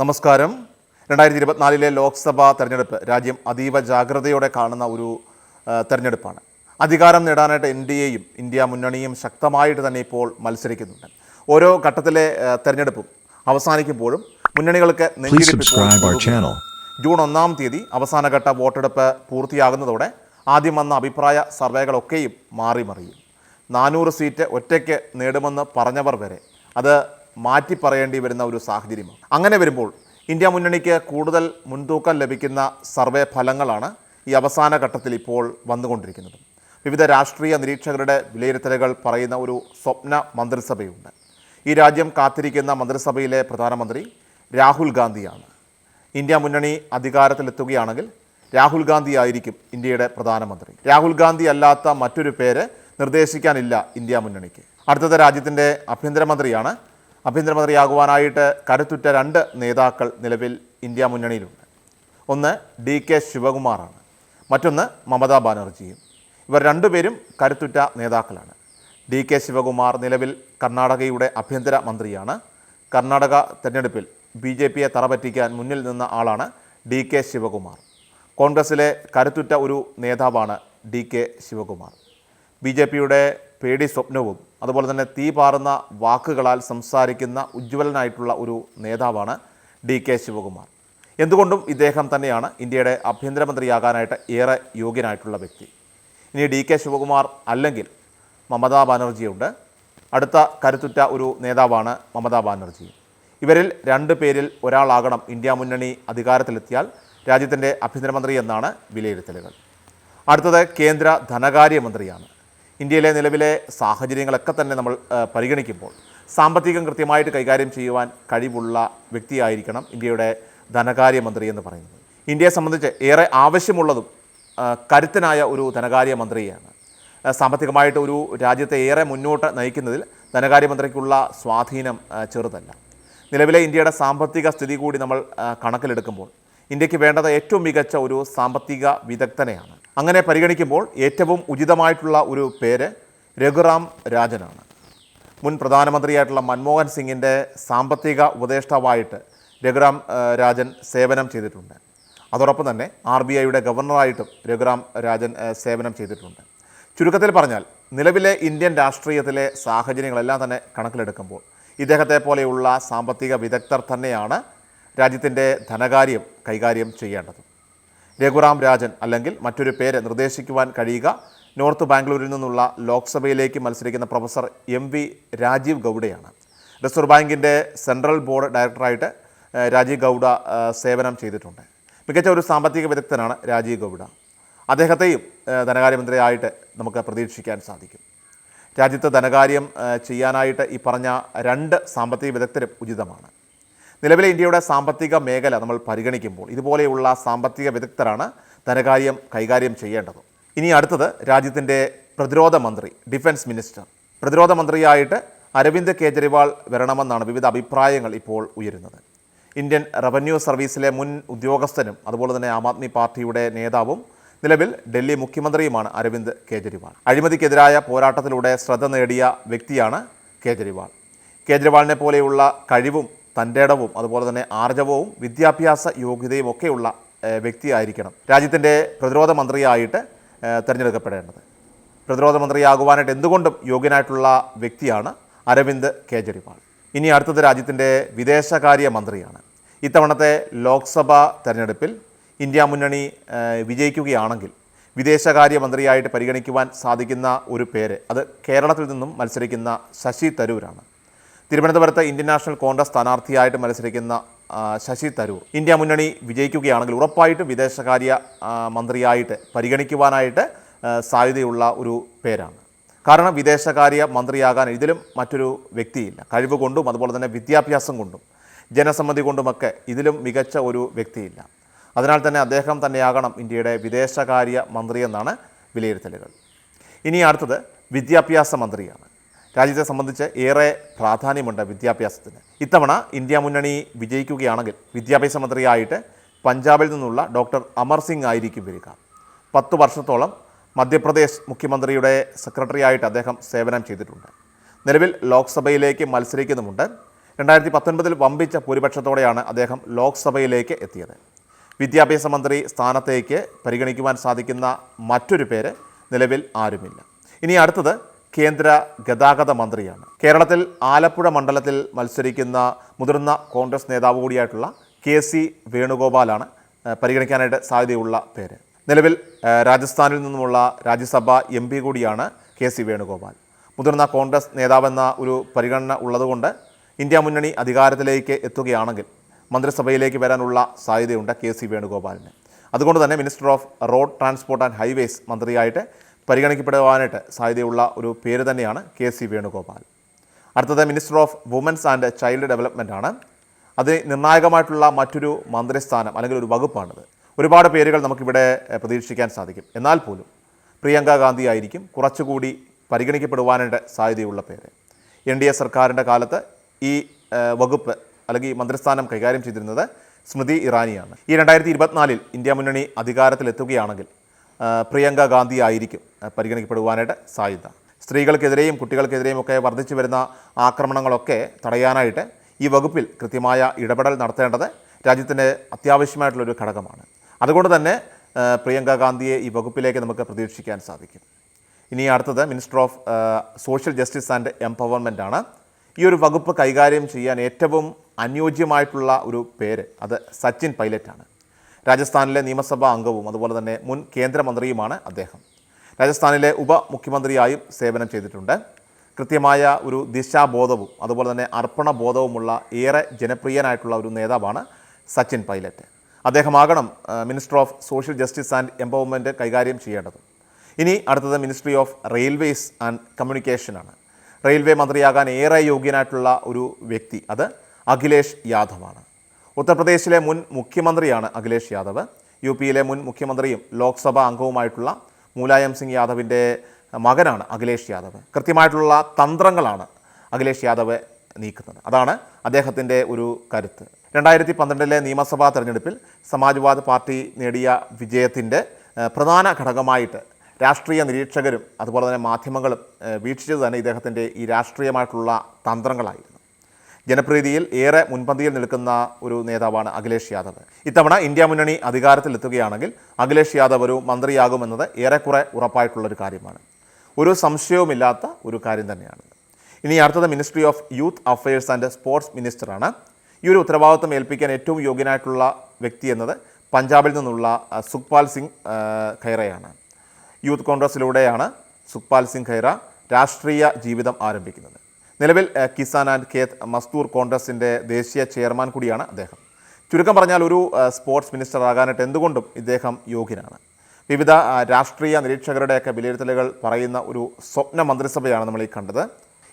നമസ്കാരം. രണ്ടായിരത്തി ഇരുപത്തിനാലിലെ ലോക്സഭാ തെരഞ്ഞെടുപ്പ് രാജ്യം അതീവ ജാഗ്രതയോടെ കാണുന്ന ഒരു തെരഞ്ഞെടുപ്പാണ്. അധികാരം നേടാനായിട്ട് എൻ ഡി എയും ഇന്ത്യ മുന്നണിയും ശക്തമായിട്ട് തന്നെ ഇപ്പോൾ മത്സരിക്കുന്നുണ്ട്. ഓരോ ഘട്ടത്തിലെ തെരഞ്ഞെടുപ്പും അവസാനിക്കുമ്പോഴും മുന്നണികൾക്ക് നെഞ്ചിടിപ്പ്. ജൂൺ ഒന്നാം തീയതി അവസാനഘട്ട വോട്ടെടുപ്പ് പൂർത്തിയാകുന്നതോടെ ആദ്യം വന്ന അഭിപ്രായ സർവേകളൊക്കെയും മാറി മറിയും നാനൂറ് സീറ്റ് ഒറ്റയ്ക്ക് നേടുമെന്ന് പറഞ്ഞവർ വരെ അത് മാറ്റി പറയേണ്ടി വരുന്ന ഒരു സാഹചര്യമാണ്. അങ്ങനെ വരുമ്പോൾ ഇന്ത്യ മുന്നണിക്ക് കൂടുതൽ മുൻതൂക്കം ലഭിക്കുന്ന സർവേ ഫലങ്ങളാണ് ഈ അവസാന ഘട്ടത്തിൽ ഇപ്പോൾ വന്നുകൊണ്ടിരിക്കുന്നത്. വിവിധ രാഷ്ട്രീയ നിരീക്ഷകരുടെ വിലയിരുത്തലുകൾ പറയുന്ന ഒരു സ്വപ്ന മന്ത്രിസഭയുണ്ട്. ഈ രാജ്യം കാത്തിരിക്കുന്ന മന്ത്രിസഭയിലെ പ്രധാനമന്ത്രി രാഹുൽ ഗാന്ധിയാണ്. ഇന്ത്യ മുന്നണി അധികാരത്തിലെത്തുകയാണെങ്കിൽ രാഹുൽ ഗാന്ധി ആയിരിക്കും ഇന്ത്യയുടെ പ്രധാനമന്ത്രി. രാഹുൽ ഗാന്ധി അല്ലാത്ത മറ്റൊരു പേര് നിർദ്ദേശിക്കാനില്ല ഇന്ത്യ മുന്നണിക്ക്. അടുത്തത് രാജ്യത്തിന്റെ ആഭ്യന്തരമന്ത്രിയാണ് ആഭ്യന്തരമന്ത്രിയാകുവാനായിട്ട് കരുത്തുറ്റ രണ്ട് നേതാക്കൾ നിലവിൽ ഇന്ത്യ മുന്നണിയിലുണ്ട്. ഒന്ന് ഡി കെ ശിവകുമാറാണ്. മറ്റൊന്ന് മമതാ ബാനർജിയും. ഇവർ രണ്ടുപേരും കരുത്തുറ്റ നേതാക്കളാണ്. ഡി കെ ശിവകുമാർ നിലവിൽ കർണാടകയുടെ ആഭ്യന്തര മന്ത്രിയാണ്. കർണാടക തെരഞ്ഞെടുപ്പിൽ ബി ജെ പിയെ തറപറ്റിക്കാൻ മുന്നിൽ നിന്ന ആളാണ് ഡി കെ ശിവകുമാർ. കോൺഗ്രസിലെ കരുത്തുറ്റ ഒരു നേതാവാണ് D K Shivakumar. B J പിയുടെ പേടി സ്വപ്നവും അതുപോലെ തന്നെ തീ പാറുന്ന വാക്കുകളാൽ സംസാരിക്കുന്ന ഉജ്ജ്വലനായിട്ടുള്ള ഒരു നേതാവാണ് ഡി കെ ശിവകുമാർ. എന്തുകൊണ്ടും ഇദ്ദേഹം തന്നെയാണ് ഇന്ത്യയുടെ ആഭ്യന്തരമന്ത്രിയാകാനായിട്ട് ഏറെ യോഗ്യനായിട്ടുള്ള വ്യക്തി. ഇനി ഡി കെ ശിവകുമാർ അല്ലെങ്കിൽ മമതാ ബാനർജിയുണ്ട്. അടുത്ത കരുത്തുറ്റ ഒരു നേതാവാണ് മമതാ ബാനർജി. ഇവരിൽ രണ്ട് പേരിൽ ഒരാളാകണം ഇന്ത്യ മുന്നണി അധികാരത്തിലെത്തിയാൽ രാജ്യത്തിന്റെ ആഭ്യന്തരമന്ത്രി എന്നാണ് വിലയിരുത്തലുകൾ. അടുത്തത് കേന്ദ്ര ധനകാര്യമന്ത്രിയാണ്. ഇന്ത്യയിലെ നിലവിലെ സാഹചര്യങ്ങളൊക്കെ തന്നെ നമ്മൾ പരിഗണിക്കുമ്പോൾ സാമ്പത്തികം കൃത്യമായിട്ട് കൈകാര്യം ചെയ്യുവാൻ കഴിവുള്ള വ്യക്തിയായിരിക്കണം ഇന്ത്യയുടെ ധനകാര്യമന്ത്രി എന്ന് പറയുന്നത്. ഇന്ത്യയെ സംബന്ധിച്ച് ഏറെ ആവശ്യമുള്ളതും കരുത്തനായ ഒരു ധനകാര്യമന്ത്രിയാണ്. സാമ്പത്തികമായിട്ട് ഒരു രാജ്യത്തെ ഏറെ മുന്നോട്ട് നയിക്കുന്നതിൽ ധനകാര്യമന്ത്രിക്കുള്ള സ്വാധീനം ചെറുതല്ല. നിലവിലെ ഇന്ത്യയുടെ സാമ്പത്തിക സ്ഥിതി കൂടി നമ്മൾ കണക്കിലെടുക്കുമ്പോൾ ഇന്ത്യയ്ക്ക് വേണ്ടത് ഏറ്റവും മികച്ച ഒരു സാമ്പത്തിക വിദഗ്ധനെയാണ്. അങ്ങനെ പരിഗണിക്കുമ്പോൾ ഏറ്റവും ഉചിതമായിട്ടുള്ള ഒരു പേര് രഘുറാം രാജനാണ്. മുൻ പ്രധാനമന്ത്രിയായിട്ടുള്ള മൻമോഹൻ സിംഗിന്റെ സാമ്പത്തിക ഉപദേഷ്ടാവായിട്ട് രഘുറാം രാജൻ സേവനം ചെയ്തിട്ടുണ്ട്. അതോടൊപ്പം തന്നെ ആർ ബി ഐയുടെ ഗവർണറായിട്ടും രഘുറാം രാജൻ സേവനം ചെയ്തിട്ടുണ്ട്. ചുരുക്കത്തിൽ പറഞ്ഞാൽ നിലവിലെ ഇന്ത്യൻ രാഷ്ട്രീയത്തിലെ സാഹചര്യങ്ങളെല്ലാം തന്നെ കണക്കിലെടുക്കുമ്പോൾ ഇദ്ദേഹത്തെ പോലെയുള്ള സാമ്പത്തിക വിദഗ്ധർ തന്നെയാണ് രാജ്യത്തിന്റെ ധനകാര്യം കൈകാര്യം ചെയ്യേണ്ടത്. രഘുറാം രാജൻ അല്ലെങ്കിൽ മറ്റൊരു പേര് നിർദ്ദേശിക്കുവാൻ കഴിയുക. നോർത്ത് ബാംഗ്ലൂരിൽ നിന്നുള്ള ലോക്സഭയിലേക്ക് മത്സരിക്കുന്ന പ്രൊഫസർ എം വി രാജീവ് ഗൗഡയാണ്. റിസർവ് ബാങ്കിന്റെ സെൻട്രൽ ബോർഡ് ഡയറക്ടറായിട്ട് രാജീവ് ഗൗഡ സേവനം ചെയ്തിട്ടുണ്ട്. മികച്ച ഒരു സാമ്പത്തിക വിദഗ്ധനാണ് രാജീവ് ഗൗഡ. അദ്ദേഹത്തെയും ധനകാര്യമന്ത്രിയായിട്ട് നമുക്ക് പ്രതീക്ഷിക്കാൻ സാധിക്കും. രാജ്യത്ത് ധനകാര്യം ചെയ്യാനായിട്ട് ഈ പറഞ്ഞ രണ്ട് സാമ്പത്തിക വിദഗ്ധരും ഉചിതമാണ്. നിലവിലെ ഇന്ത്യയുടെ സാമ്പത്തിക മേഖല നമ്മൾ പരിഗണിക്കുമ്പോൾ ഇതുപോലെയുള്ള സാമ്പത്തിക വിദഗ്ധരാണ് ധനകാര്യം കൈകാര്യം ചെയ്യേണ്ടത്. ഇനി അടുത്തത് രാജ്യത്തിന്റെ പ്രതിരോധ മന്ത്രി ഡിഫൻസ് മിനിസ്റ്റർ. പ്രതിരോധ മന്ത്രിയായിട്ട് അരവിന്ദ് കേജ്രിവാൾ വരണമെന്നാണ് വിവിധ അഭിപ്രായങ്ങൾ ഇപ്പോൾ ഉയരുന്നത്. ഇന്ത്യൻ റവന്യൂ സർവീസിലെ മുൻ ഉദ്യോഗസ്ഥനും അതുപോലെ തന്നെ ആം ആദ്മി പാർട്ടിയുടെ നേതാവും നിലവിൽ ഡൽഹി മുഖ്യമന്ത്രിയുമാണ് അരവിന്ദ് കേജ്രിവാൾ. അഴിമതിക്കെതിരായ പോരാട്ടത്തിലൂടെ ശ്രദ്ധ നേടിയ വ്യക്തിയാണ് കേജ്രിവാൾ. കേജ്രിവാളിനെ പോലെയുള്ള കഴിവും തന്റെടവും അതുപോലെ തന്നെ ആർജവവും വിദ്യാഭ്യാസ യോഗ്യതയും ഒക്കെയുള്ള വ്യക്തിയായിരിക്കണം. രാജ്യത്തിന്റെ പ്രതിരോധ മന്ത്രിയായിട്ട് തിരഞ്ഞെടുക്കപ്പെടേണ്ടത്. പ്രതിരോധ മന്ത്രിയാകുവാനായിട്ട് എന്തുകൊണ്ടും യോഗ്യനായിട്ടുള്ള വ്യക്തിയാണ് അരവിന്ദ് കേജ്രിവാൾ. ഇനി അടുത്തത് രാജ്യത്തിന്റെ വിദേശകാര്യ മന്ത്രിയാണ്. ഇത്തവണത്തെ ലോക്സഭാ തെരഞ്ഞെടുപ്പിൽ ഇന്ത്യ മുന്നണി വിജയിക്കുകയാണെങ്കിൽ വിദേശകാര്യ മന്ത്രിയായിട്ട് പരിഗണിക്കുവാൻ സാധിക്കുന്ന ഒരു പേര് അത് കേരളത്തിൽ നിന്നും മത്സരിക്കുന്ന ശശി തരൂരാണ്. തിരുവനന്തപുരത്ത് ഇന്ത്യൻ നാഷണൽ കോൺഗ്രസ് സ്ഥാനാർത്ഥിയായിട്ട് മത്സരിക്കുന്ന ശശി തരൂർ. ഇന്ത്യ മുന്നണി വിജയിക്കുകയാണെങ്കിൽ ഉറപ്പായിട്ടും വിദേശകാര്യ മന്ത്രിയായിട്ട് പരിഗണിക്കുവാനായിട്ട് സാധ്യതയുള്ള ഒരു പേരാണ്. കാരണം വിദേശകാര്യ മന്ത്രിയാകാൻ ഇതിലും മറ്റൊരു വ്യക്തിയില്ല. കഴിവ് കൊണ്ടും അതുപോലെ തന്നെ വിദ്യാഭ്യാസം കൊണ്ടും ജനസമ്മതി കൊണ്ടുമൊക്കെ ഇതിലും മികച്ച ഒരു വ്യക്തിയില്ല. അതിനാൽ തന്നെ അദ്ദേഹം തന്നെയാകണം ഇന്ത്യയുടെ വിദേശകാര്യ മന്ത്രി എന്നാണ് വിലയിരുത്തലുകൾ. ഇനി അടുത്തത് വിദ്യാഭ്യാസ മന്ത്രിയാണ്. രാജ്യത്തെ സംബന്ധിച്ച് ഏറെ പ്രാധാന്യമുണ്ട് വിദ്യാഭ്യാസത്തിന്. ഇത്തവണ ഇന്ത്യ മുന്നണി വിജയിക്കുകയാണെങ്കിൽ വിദ്യാഭ്യാസ മന്ത്രിയായിട്ട് പഞ്ചാബിൽ നിന്നുള്ള ഡോക്ടർ അമർ സിംഗ് ആയിരിക്കും വരിക. പത്ത് വർഷത്തോളം മധ്യപ്രദേശ് മുഖ്യമന്ത്രിയുടെ സെക്രട്ടറിയായിട്ട് അദ്ദേഹം സേവനം ചെയ്തിട്ടുണ്ട്. നിലവിൽ ലോക്സഭയിലേക്ക് മത്സരിക്കുന്നുമുണ്ട്. രണ്ടായിരത്തി പത്തൊൻപതിൽ വമ്പിച്ച ഭൂരിപക്ഷത്തോടെയാണ് അദ്ദേഹം ലോക്സഭയിലേക്ക് എത്തിയത്. വിദ്യാഭ്യാസ മന്ത്രി സ്ഥാനത്തേക്ക് പരിഗണിക്കുവാൻ സാധിക്കുന്ന മറ്റൊരു പേര് നിലവിൽ ആരുമില്ല. ഇനി അടുത്തത് കേന്ദ്ര ഗതാഗത മന്ത്രിയാണ്. കേരളത്തിൽ ആലപ്പുഴ മണ്ഡലത്തിൽ മത്സരിക്കുന്ന മുതിർന്ന കോൺഗ്രസ് നേതാവ് കൂടിയായിട്ടുള്ള കെ സി വേണുഗോപാലാണ് പരിഗണിക്കാനായിട്ട് സാധ്യതയുള്ള പേര്. നിലവിൽ രാജസ്ഥാനിൽ നിന്നുമുള്ള രാജ്യസഭ എം പി കൂടിയാണ് കെ സി വേണുഗോപാൽ. മുതിർന്ന കോൺഗ്രസ് നേതാവെന്ന ഒരു പരിഗണന ഉള്ളതുകൊണ്ട് ഇന്ത്യ മുന്നണി അധികാരത്തിലേക്ക് എത്തുകയാണെങ്കിൽ മന്ത്രിസഭയിലേക്ക് വരാനുള്ള സാധ്യതയുണ്ട് കെ സി വേണുഗോപാലിന്. അതുകൊണ്ട് തന്നെ minister of road transport and highways മന്ത്രിയായിട്ട് പരിഗണിക്കപ്പെടുവാനായിട്ട് സാധ്യതയുള്ള ഒരു പേര് തന്നെയാണ് കെ സി വേണുഗോപാൽ. അടുത്തത് minister of women's and child development ആണ്. അത് നിർണായകമായിട്ടുള്ള മറ്റൊരു മന്ത്രിസ്ഥാനം അല്ലെങ്കിൽ ഒരു വകുപ്പാണിത്. ഒരുപാട് പേരുകൾ നമുക്കിവിടെ പ്രതീക്ഷിക്കാൻ സാധിക്കും. എന്നാൽ പോലും പ്രിയങ്ക ഗാന്ധി ആയിരിക്കും കുറച്ചുകൂടി പരിഗണിക്കപ്പെടുവാനായിട്ട് സാധ്യതയുള്ള പേര്. എൻ ഡി എ സർക്കാരിന്റെ കാലത്ത് ഈ വകുപ്പ് അല്ലെങ്കിൽ മന്ത്രിസ്ഥാനം കൈകാര്യം ചെയ്തിരുന്നത് സ്മൃതി ഇറാനിയാണ്. ഈ രണ്ടായിരത്തി ഇരുപത്തിനാലിൽ ഇന്ത്യ മുന്നണി അധികാരത്തിലെത്തുകയാണെങ്കിൽ പ്രിയങ്ക ഗാന്ധി ആയിരിക്കും പരിഗണിക്കപ്പെടുവാനായിട്ട് സാധ്യത. സ്ത്രീകൾക്കെതിരെയും കുട്ടികൾക്കെതിരെയും ഒക്കെ വർദ്ധിച്ചു വരുന്ന ആക്രമണങ്ങളൊക്കെ തടയാനായിട്ട് ഈ വകുപ്പിൽ കൃത്യമായ ഇടപെടൽ നടത്തേണ്ടത് രാജ്യത്തിന്റെ അത്യാവശ്യമായിട്ടുള്ളൊരു ഘടകമാണ്. അതുകൊണ്ട് തന്നെ പ്രിയങ്ക ഗാന്ധിയെ ഈ വകുപ്പിലേക്ക് നമുക്ക് പ്രതീക്ഷിക്കാൻ സാധിക്കും. ഇനി അടുത്തത് minister of social justice and empowerment ആണ്. ഈ ഒരു വകുപ്പ് കൈകാര്യം ചെയ്യാൻ ഏറ്റവും അനുയോജ്യമായിട്ടുള്ള ഒരു പേര് അത് സച്ചിൻ പൈലറ്റാണ്. രാജസ്ഥാനിലെ നിയമസഭാ അംഗവും അതുപോലെ തന്നെ മുൻ കേന്ദ്രമന്ത്രിയുമാണ് അദ്ദേഹം. രാജസ്ഥാനിലെ ഉപമുഖ്യമന്ത്രിയായും സേവനം ചെയ്തിട്ടുണ്ട്. കൃത്യമായ ഒരു ദിശാബോധവും അതുപോലെ തന്നെ അർപ്പണബോധവുമുള്ള ഏറെ ജനപ്രിയനായിട്ടുള്ള ഒരു നേതാവാണ് Sachin Pilot. അദ്ദേഹമാകണം minister of social justice and empowerment കൈകാര്യം ചെയ്യേണ്ടത്. ഇനി അടുത്തത് മിനിസ്ട്രി ഓഫ് റെയിൽവേസ് ആൻഡ് കമ്മ്യൂണിക്കേഷനാണ് റെയിൽവേ മന്ത്രിയാകാൻ ഏറെ യോഗ്യനായിട്ടുള്ള ഒരു വ്യക്തി അത് അഖിലേഷ് യാദവാണ് ഉത്തർപ്രദേശിലെ മുൻ മുഖ്യമന്ത്രിയാണ് അഖിലേഷ് യാദവ്. യു പിയിലെ മുൻ മുഖ്യമന്ത്രിയും ലോക്സഭാ അംഗവുമായിട്ടുള്ള മുലായം സിംഗ് യാദവിന്റെ മകനാണ് അഖിലേഷ് യാദവ്. കൃത്യമായിട്ടുള്ള തന്ത്രങ്ങളാണ് അഖിലേഷ് യാദവ് നീക്കുന്നത്. അതാണ് അദ്ദേഹത്തിന്റെ ഒരു കരുത്ത്. രണ്ടായിരത്തി പന്ത്രണ്ടിലെ നിയമസഭാ തെരഞ്ഞെടുപ്പിൽ സമാജ്വാദ് പാർട്ടി നേടിയ വിജയത്തിന്റെ പ്രധാന ഘടകമായിട്ട് രാഷ്ട്രീയ നിരീക്ഷകരും അതുപോലെ തന്നെ മാധ്യമങ്ങളും വീക്ഷിച്ചത് തന്നെ ഇദ്ദേഹത്തിന്റെ ഈ രാഷ്ട്രീയമായിട്ടുള്ള തന്ത്രങ്ങളായിരുന്നു. ജനപ്രീതിയിൽ ഏറെ മുൻപന്തിയിൽ നിൽക്കുന്ന ഒരു നേതാവാണ് അഖിലേഷ് യാദവ്. ഇത്തവണ ഇന്ത്യ മുന്നണി അധികാരത്തിലെത്തുകയാണെങ്കിൽ അഖിലേഷ് യാദവ് ഒരു മന്ത്രിയാകുമെന്നത് ഏറെക്കുറെ ഉറപ്പായിട്ടുള്ളൊരു കാര്യമാണ്. ഒരു സംശയവുമില്ലാത്ത ഒരു കാര്യം തന്നെയാണ്. ഇനി അടുത്തത് ministry of youth affairs and sports മിനിസ്റ്ററാണ് ഈ ഒരു ഉത്തരവാദിത്വം ഏൽപ്പിക്കാൻ ഏറ്റവും യോഗ്യനായിട്ടുള്ള വ്യക്തി എന്നത് പഞ്ചാബിൽ നിന്നുള്ള സുഖ്പാൽ സിംഗ് ഖൈറയാണ്. യൂത്ത് കോൺഗ്രസിലൂടെയാണ് സുഖ്പാൽ സിംഗ് ഖൈറ രാഷ്ട്രീയ ജീവിതം ആരംഭിക്കുന്നത്. നിലവിൽ കിസാൻ ആൻഡ് ഖേത് മസ്തൂർ കോൺഗ്രസിന്റെ ദേശീയ ചെയർമാൻ കൂടിയാണ് അദ്ദേഹം. ചുരുക്കം പറഞ്ഞാൽ ഒരു സ്പോർട്സ് മിനിസ്റ്റർ ആകാനായിട്ട് എന്തുകൊണ്ടും ഇദ്ദേഹം യോഗ്യനാണ്. വിവിധ രാഷ്ട്രീയ നിരീക്ഷകരുടെയൊക്കെ വിലയിരുത്തലുകൾ പറയുന്ന ഒരു സ്വപ്ന മന്ത്രിസഭയാണ് നമ്മൾ ഈ കണ്ടത്.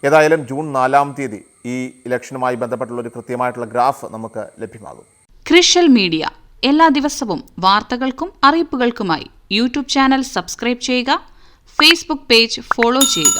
ഏതായാലും ജൂൺ നാലാം തീയതി ഈ ഇലക്ഷനുമായി ബന്ധപ്പെട്ടുള്ള ഒരു കൃത്യമായിട്ടുള്ള ഗ്രാഫ് നമുക്ക് ലഭ്യമാകും. ക്രിഷ്യൽ മീഡിയ എല്ലാ ദിവസവും വാർത്തകൾക്കും അറിയിപ്പുകൾക്കുമായി യൂട്യൂബ് ചാനൽ സബ്സ്ക്രൈബ് ചെയ്യുക ഫേസ്ബുക്ക് പേജ് ഫോളോ ചെയ്യുക.